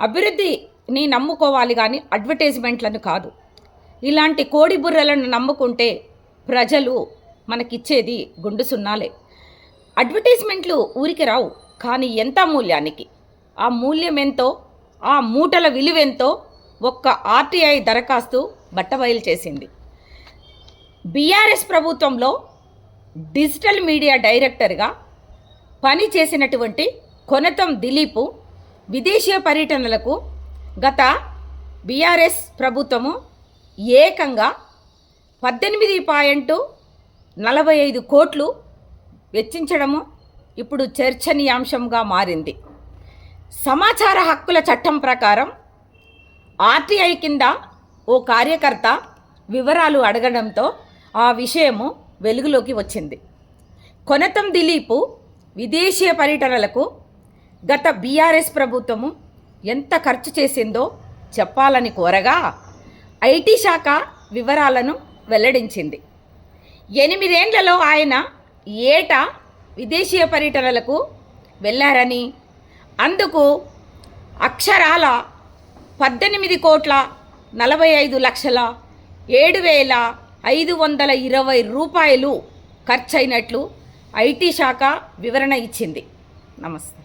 అభివృద్ధిని నమ్ముకోవాలి కానీ అడ్వర్టైజ్మెంట్లను కాదు. ఇలాంటి కోడి బుర్రలను నమ్ముకుంటే ప్రజలు మనకిచ్చేది గుండు సున్నాలే. అడ్వర్టైజ్మెంట్లు ఊరికి రావు కానీ ఎంత మూల్యానికి? ఆ మూల్యం ఎంతో ఆ మూటల విలువెంతో ఒక్క ఆర్టీఐ దరఖాస్తు బట్టబయలు చేసింది. బీఆర్ఎస్ ప్రభుత్వంలో డిజిటల్ మీడియా డైరెక్టర్గా పని చేసినటువంటి కొనతం దిలీపు విదేశీయ పర్యటనలకు గత బీఆర్ఎస్ ప్రభుత్వము ఏకంగా పద్దెనిమిది పాయింట్ నలభై ఐదు కోట్లు వెచ్చించడము ఇప్పుడు చర్చనీయాంశంగా మారింది. సమాచార హక్కుల చట్టం ప్రకారం ఆర్టీఐ కింద ఓ కార్యకర్త వివరాలు అడగడంతో ఆ విషయము వెలుగులోకి వచ్చింది. కొనతం దిలీపు విదేశీయ పర్యటనలకు గత బీఆర్ఎస్ ప్రభుత్వము ఎంత ఖర్చు చేసిందో చెప్పాలని కోరగా ఐటీ శాఖ వివరాలను వెల్లడించింది. ఎనిమిదేండ్లలో ఆయన ఏటా విదేశీయ పర్యటనలకు వెళ్ళారని అందుకు అక్షరాల పద్దెనిమిది కోట్ల నలభై ఐదు లక్షల ఏడు వేల ఐదు వందల ఇరవై రూపాయలు ఖర్చయినట్లు ఐటీ శాఖ వివరణ ఇచ్చింది. నమస్తే.